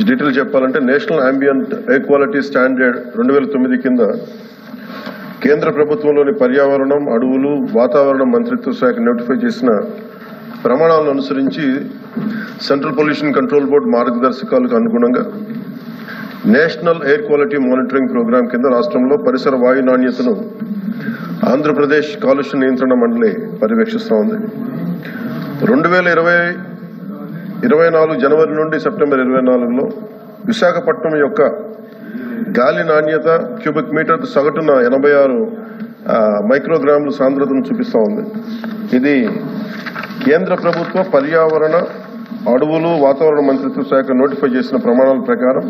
Detail చెప్పాలంటే national ambient air quality standard రెండు వేల తొమ్మిది కింద కేంద్ర ప్రభుత్వంలోని పర్యావరణం అడవులు వాతావరణం మంత్రిత్వ శాఖ నోటిఫై చేసిన ప్రమాణాలను అనుసరించి సెంట్రల్ పొల్యూషన్ కంట్రోల్ బోర్డు మార్గదర్శకాలకు అనుగుణంగా national air quality monitoring program కింద రాష్ట్రంలో పరిసర వాయు నాణ్యతను ఆంధ్రప్రదేశ్ కాలుష్య నియంత్రణ మండలి పర్యవేక్షిస్తోంది రెండు వేల ఇరవై ఇరవై నాలుగు జనవరి నుండి సెప్టెంబర్ ఇరవై నాలుగులో విశాఖపట్నం యొక్క గాలి నాణ్యత క్యూబిక్ మీటర్ సగటున ఎనభై ఆరు మైక్రోగ్రాముల సాంద్రతను చూపిస్తూ ఉంది. ఇది కేంద్ర ప్రభుత్వ పర్యావరణ అడవులు వాతావరణ మంత్రిత్వ శాఖ నోటిఫై చేసిన ప్రమాణాల ప్రకారం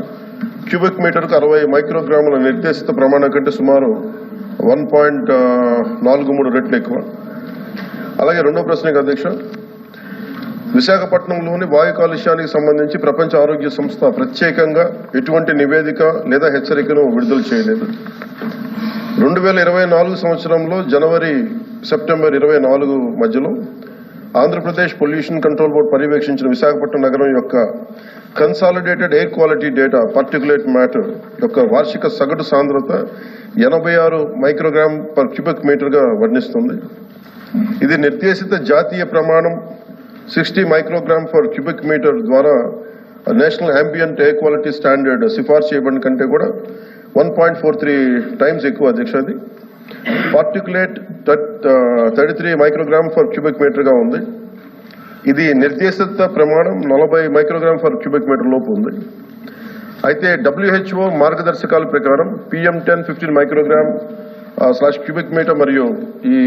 క్యూబిక్ మీటర్కు అరవై మైక్రోగ్రాముల నిర్దేశిత ప్రమాణం కంటే సుమారు వన్ పాయింట్ నాలుగు మూడు రెట్లు ఎక్కువ. అలాగే రెండో ప్రశ్నకు అధ్యక్ష విశాఖపట్నంలోని వాయు కాలుష్యానికి సంబంధించి ప్రపంచ ఆరోగ్య సంస్థ ప్రత్యేకంగా ఎటువంటి నివేదిక లేదా హెచ్చరికను విడుదల చేయలేదు. రెండు వేల ఇరవై నాలుగు సంవత్సరంలో జనవరి సెప్టెంబర్ ఇరవై నాలుగు మధ్యలో ఆంధ్రప్రదేశ్ పొల్యూషన్ కంట్రోల్ బోర్డు పర్యవేక్షించిన విశాఖపట్నం నగరం యొక్క consolidated air quality data particulate matter యొక్క వార్షిక సగటు సాంద్రత ఎనభై ఆరు మైక్రోగ్రామ్ పర్ క్యూబిక్ మీటర్గా వర్ణిస్తుంది. ఇది నిర్దేశిత జాతీయ ప్రమాణం sixty microgram for cubic metre ద్వారా national ambient air quality standard సిఫార్సు చేయబడిన కంటే కూడా one point four three times ఎక్కువ అధ్యక్ష అది. Particulate thirty three microgram for cubic మీటర్గా ఉంది. ఇది నిర్దేశిత ప్రమాణం నలభై మైక్రోగ్రామ్ ఫర్ క్యూబిక్ మీటర్ లోపు ఉంది. అయితే డబ్ల్యూహెచ్ఓ మార్గదర్శకాల ప్రకారం PM ten fifteen microgram slash cubic metre మరియు ఈ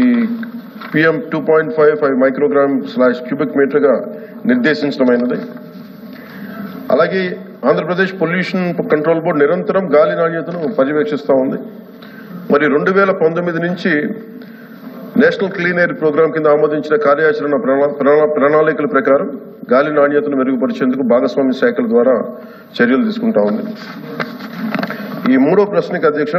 PM two point five five microgram slash cubic మీటర్గా నిర్దేశించడమైనది. అలాగే ఆంధ్రప్రదేశ్ పొల్యూషన్ కంట్రోల్ బోర్డు నిరంతరం గాలి నాణ్యతను పర్యవేక్షిస్తూ ఉంది. మరి రెండు వేల పంతొమ్మిది నుంచి నేషనల్ క్లీన్ ఎయిర్ ప్రోగ్రాం కింద ఆమోదించిన కార్యాచరణ ప్రణా- ప్రణాళికల ప్రకారం గాలి నాణ్యతను మెరుగుపరిచేందుకు భాగస్వామ్య శాఖల ద్వారా చర్యలు తీసుకుంటా ఉంది. ఈ మూడో ప్రశ్నకి అధ్యక్ష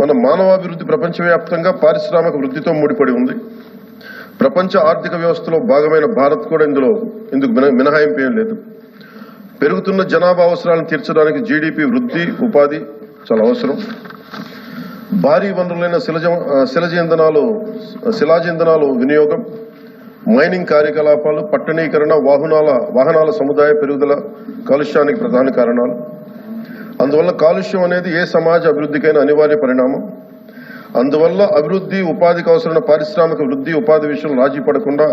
మన మానవాభివృద్ధి ప్రపంచవ్యాప్తంగా పారిశ్రామిక వృద్ధితో ముడిపడి ఉంది. ప్రపంచ ఆర్థిక వ్యవస్థలో భాగమైన భారత్ కూడా ఇందులో ఇందుకు మిన- మినహాయింపు ఏం లేదు. పెరుగుతున్న జనాభా అవసరాలను తీర్చడానికి జీడిపి వృద్ధి ఉపాధి చాలా అవసరం. భారీ వనరులైన శిలజ శిలజ ఇంధనాలు శిలాజ ఇంధనాలు వినియోగం మైనింగ్ కార్యకలాపాలు పట్టణీకరణ వాహనాల వాహనాల సముదాయ పెరుగుదల కాలుష్యానికి ప్రధాన కారణాలు. అందువల్ల కాలుష్యం అనేది ఏ సమాజ అభివృద్ధికైనా అనివార్య పరిణామం. అందువల్ల అభివృద్ధి ఉపాధికి అవసరమైన పారిశ్రామిక వృద్ధి ఉపాధి విషయంలో రాజీ పడకుండా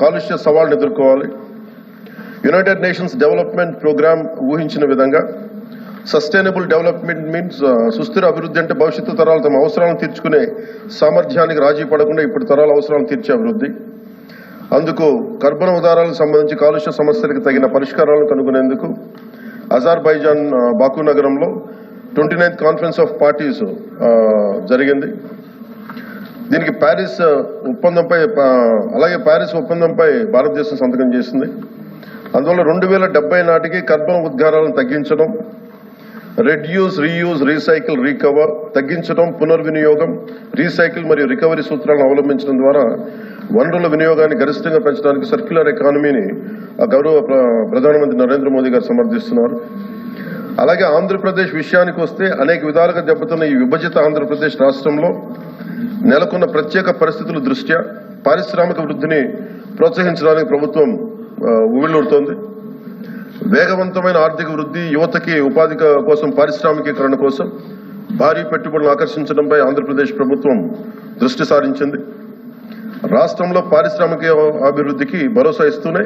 కాలుష్య సవాళ్ళను ఎదుర్కోవాలి. యునైటెడ్ నేషన్స్ డెవలప్మెంట్ ప్రోగ్రామ్ ఊహించిన విధంగా సస్టైనబుల్ డెవలప్మెంట్ మీన్స్ సుస్థిర అభివృద్ధి అంటే భవిష్యత్తు తరాలు తమ అవసరాలను తీర్చుకునే సామర్థ్యానికి రాజీ పడకుండా ఇప్పుడు తరాల అవసరాలను తీర్చే అభివృద్ధి. అందుకు కర్బన ఉదారాలకు సంబంధించి కాలుష్య సమస్యలకు తగిన పరిష్కారాలను కనుగొనేందుకు అజర్బైజాన్ బాకు నగరంలో twenty ninth conference of parties జరిగింది. దీనికి ప్యారిస్ ఒప్పందంపై అలాగే ప్యారిస్ ఒప్పందంపై భారతదేశం సంతకం చేసింది. అందువల్ల రెండు వేల డెబ్బై నాటికి కర్బన్ ఉద్గారాలను తగ్గించడం రెడ్యూస్ రీయూజ్ రీసైకిల్ రీకవర్ తగ్గించడం పునర్వినియోగం రీసైకిల్ మరియు రికవరీ సూత్రాలను అవలంబించడం ద్వారా వనరుల వినియోగాన్ని గరిష్టంగా పెంచడానికి సర్క్యులర్ ఎకానమీని గౌరవ ప్ర- ప్రధానమంత్రి నరేంద్ర మోదీ గారు సమర్థిస్తున్నారు. అలాగే ఆంధ్రప్రదేశ్ విషయానికి వస్తే అనేక విధాలుగా దెబ్బతున్న ఈ విభజిత ఆంధ్రప్రదేశ్ రాష్ట్రంలో నెలకొన్న ప్రత్యేక పరిస్థితుల దృష్ట్యా పారిశ్రామిక వృద్ధిని ప్రోత్సహించడానికి ప్రభుత్వం ఆ, వేగవంతమైన ఆర్థిక వృద్ధి యువతకి ఉపాధి కోసం పారిశ్రామికీకరణ కోసం భారీ పెట్టుబడులు ఆకర్షించడంపై ఆంధ్రప్రదేశ్ ప్రభుత్వం దృష్టి సారించింది. రాష్ట్రంలో పారిశ్రామిక అభివృద్ధికి భరోసా ఇస్తూనే